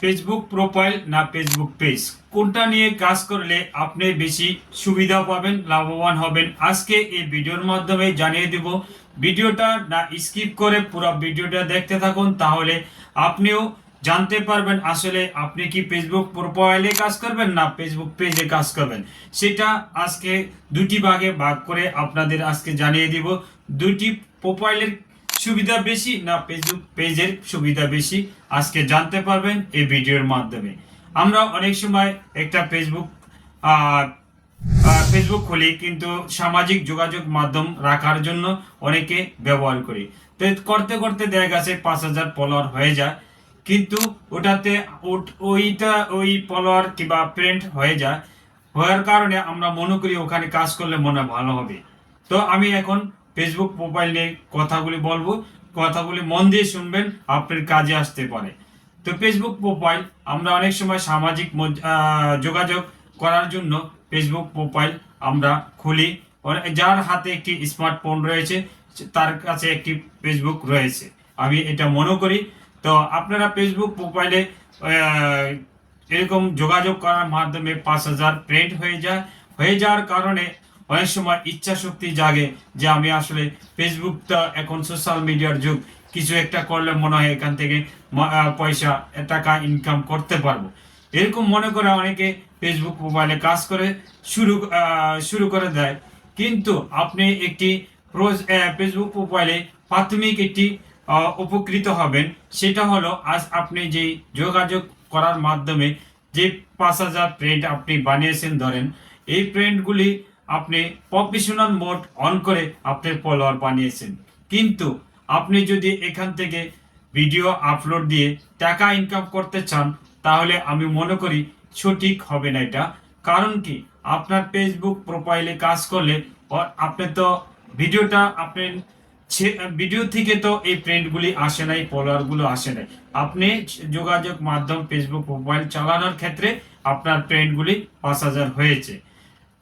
Facebook profile না Facebook page কোনটা নিয়ে কাজ করলে আপনি বেশি সুবিধা পাবেন, লাভবান হবেন, আজকে এই ভিডিওর মাধ্যমে জানিয়ে দিব। ভিডিওটা না স্কিপ করে পুরো ভিডিওটা দেখতে থাকুন, তাহলে আপনিও জানতে পারবেন আসলে আপনি কি ফেসবুক প্রোফাইলে কাজ করবেন না ফেসবুক পেজে কাজ করবেন। সেটা আজকে দুটি ভাগে ভাগ করে আপনাদের আজকে জানিয়ে দিব। দুটি প্রোফাইলের সুবিধা বেশি না ফেসবুক পেজের সুবিধা বেশি? আজকে জানতে পারবেন এই ভিডিওর মাধ্যমে। আমরা অনেক সময় একটা ফেসবুক ফেসবুক খুলি কিন্তু সামাজিক যোগাযোগ মাধ্যম রাখার জন্য অনেকে ব্যবহার করি। তো করতে করতে দেখা গেছে পাঁচ হাজার ফলোয়ার হয়ে যায়, কিন্তু ওটাতে ওট- ওইটা, ওই ফলোয়ার কিংবা প্রিন্ট হয়ে যায়। হওয়ার কারণে আমরা মনে করি ওখানে কাজ করলে মনে ভালো হবে। তো আমি এখন ফেসবুক প্রোফাইল নিয়ে কথাগুলি বলব, কথাগুলি মন দিয়ে শুনবেন, আপনার কাজে আসতে পারে। তো ফেসবুক প্রোফাইল আমরা অনেক সময় সামাজিক মজ- যোগাযোগ করার জন্য ফেসবুক প্রোফাইল আমরা খুলি। যার হাতে একটি স্মার্টফোন রয়েছে, তার কাছে একটি ফেসবুক রয়েছে। আমি এটা মনে করি। তো আপনারা ফেসবুক প্রোফাইলে এরকম যোগাযোগ করার মাধ্যমে পাঁচ হাজার প্রিন্ট হয়ে যায়। হয়ে যাওয়ার কারণে অনেক সময় ইচ্ছা শক্তি জাগে যে আমি আসলে ফেসবুকটা এখন সোশ্যাল মিডিয়ার যুগ। কিছু একটা করলে মনে হয় এখান থেকে পয়সা টাকা ইনকাম করতে পারব। এরকম মনে করে অনেকে ফেসবুক মোবাইলে কাজ করে, শুরু শুরু করে দেয়। কিন্তু আপনি একটি প্রোজ- ফেসবুক মোবাইলে প্রাথমিক একটি উপকৃত হবেন। সেটা হলো, আজ আপনি যে যোগাযোগ করার মাধ্যমে যে পাঁচ হাজার প্রিন্ট আপনি বানিয়েছেন ধরেন, এই প্রিন্টগুলি আপনি প্রফেশনাল মোড অন করে আপনি ফলোয়ার বানিয়েছেন। কিন্তু আপনি যদি এখান থেকে ভিডিও আপলোড দিয়ে টাকা ইনকাম করতে চান, তাহলে আমি মনে করি সঠিক হবে না এটা। কারণ কি? আপনার ফেসবুক প্রোফাইলে কাজ করলে আপনি তো ভিডিওটা আপনি ভিডিও থেকে তো এই প্রিন্টগুলি আসে নাই ফলোয়ারগুলো আসে নাই। আপনি যোগাযোগ মাধ্যম ফেসবুক প্রোফাইল চালানোর ক্ষেত্রে আপনার প্রিন্টগুলি পাঁচ হাজার হয়েছে।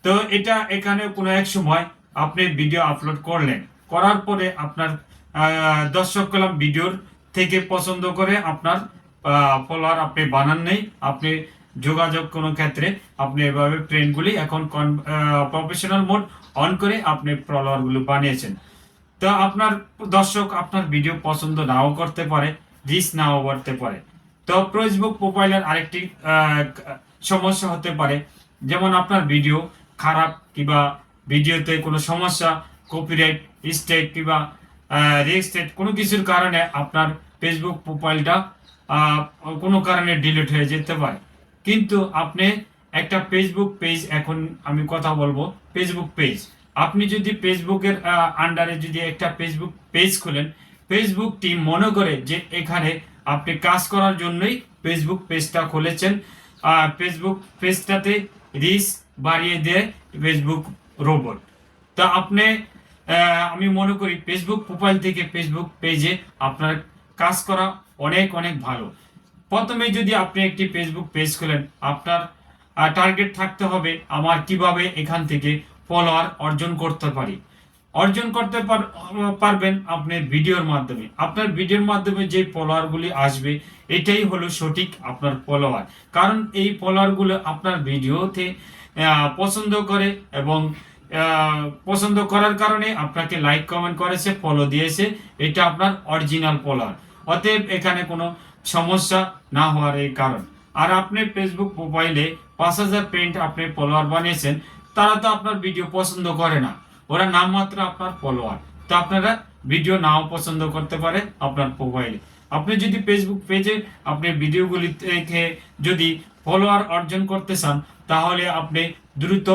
তো এটা এখানে কোনো এক সময় আপনি ভিডিও আপলোড করলেন। করার পরে আপনার দর্শক কলাম ভিডিওর থেকে পছন্দ করে আপনার ফলোয়ার আপনি বানান নেই, আপনি যোগাযোগ কোনো ক্ষেত্রে আপনি এভাবে প্রিন্টগুলি এখন প্রফেশনাল মোড অন করে আপনি ফলোয়ারগুলো বানিয়েছেন। তো আপনার দর্শক আপনার ভিডিও পছন্দ নাও করতে পারে রিচ নাও করতে পারে। তো ফেসবুক প্রোফাইলের আরেকটি সমস্যা হতে পারে। যেমন আপনার ভিডিও খারাপ কিংবা ভিডিওতে কোনো সমস্যা কপিরাইট স্টেট কিংবা রেজিস্ট্রেট কোনো কিছুর কারণে আপনার ফেসবুক প্রোফাইলটা কোনো কারণে ডিলিট হয়ে যেতে পারে। কিন্তু আপনি একটা ফেসবুক পেজ এখন আমি কথা বলব ফেসবুক পেজ আপনি যদি ফেসবুকের আন্ডারে যদি একটা ফেসবুক পেজ খুলেন ফেসবুক টিম মনে করে যে এখানে আপনি কাজ করার জন্যই ফেসবুক পেজটা খুলেছেন। ফেসবুক পেজটাতে রিস বাড়িয়ে দেয় ফেসবুক রোবট তা আপনি আমি মনে করি ফেসবুক প্রোফাইল থেকে ফেসবুক পেজে আপনার কাজ করা অনেক অনেক ভালো। প্রথমে যদি আপনি একটি ফেসবুক পেজ খোলেন, আপনার টার্গেট থাকতে হবে আমার কীভাবে এখান থেকে ফলোয়ার অর্জন করতে পারি। অর্জন করতে পার- পারবেন আপনি ভিডিওর মাধ্যমে। আপনার ভিডিওর মাধ্যমে যে ফলোয়ারগুলি আসবে, এটাই হলো সঠিক আপনার ফলোয়ার কারণ এই ফলোয়ারগুলো আপনার ভিডিওতে পছন্দ করে এবং পছন্দ করার কারণে আপনাকে লাইক কমেন্ট করেছে ফলো দিয়েছে। এটা আপনার অরিজিনাল ফলোয়ার অতএব এখানে কোনো সমস্যা না হওয়ার এই কারণ। আর আপনি ফেসবুক প্রোফাইলে পাঁচ হাজার পেন্ট আপনি ফলোয়ার বানিয়েছেন, তারা তো আপনার ভিডিও পছন্দ করে না। ওরা নামমাত্র আপনার ফলোয়ার তো আপনারা ভিডিও নাও পছন্দ করতে পারে আপনার প্রোফাইলে আপনি যদি ফেসবুক পেজে আপনি ভিডিওগুলি থেকে যদি ফলোয়ার অর্জন করতে চান, তাহলে আপনি দ্রুত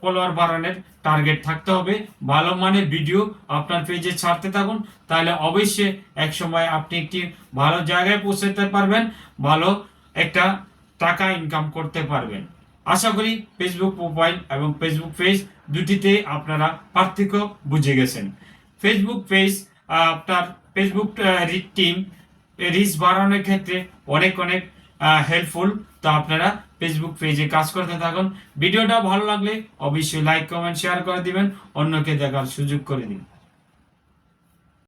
ফলোয়ার বাড়ানোর টার্গেট থাকতে হবে। ভালো মানের ভিডিও আপনার পেজে ছাড়তে থাকুন, তাহলে অবশ্যই এক সময় আপনি একটি ভালো জায়গায় পৌঁছাতে পারবেন, ভালো একটা টাকা ইনকাম করতে পারবেন। আশা করি ফেসবুক প্রোফাইল এবং ফেসবুক পেজ দুটিতে আপনারা পার্থক্য বুঝে গেছেন। ফেসবুক পেজ আপনার ফেসবুক টিম রিচ বাড়ানোর ক্ষেত্রে অনেক অনেক হেল্পফুল তো আপনারা ফেসবুক পেজে কাজ করতে থাকুন। ভিডিওটা ভালো লাগলে অবশ্যই লাইক কমেন্ট শেয়ার করে দিবেন। অন্যকে দেখার সুযোগ করে দিন।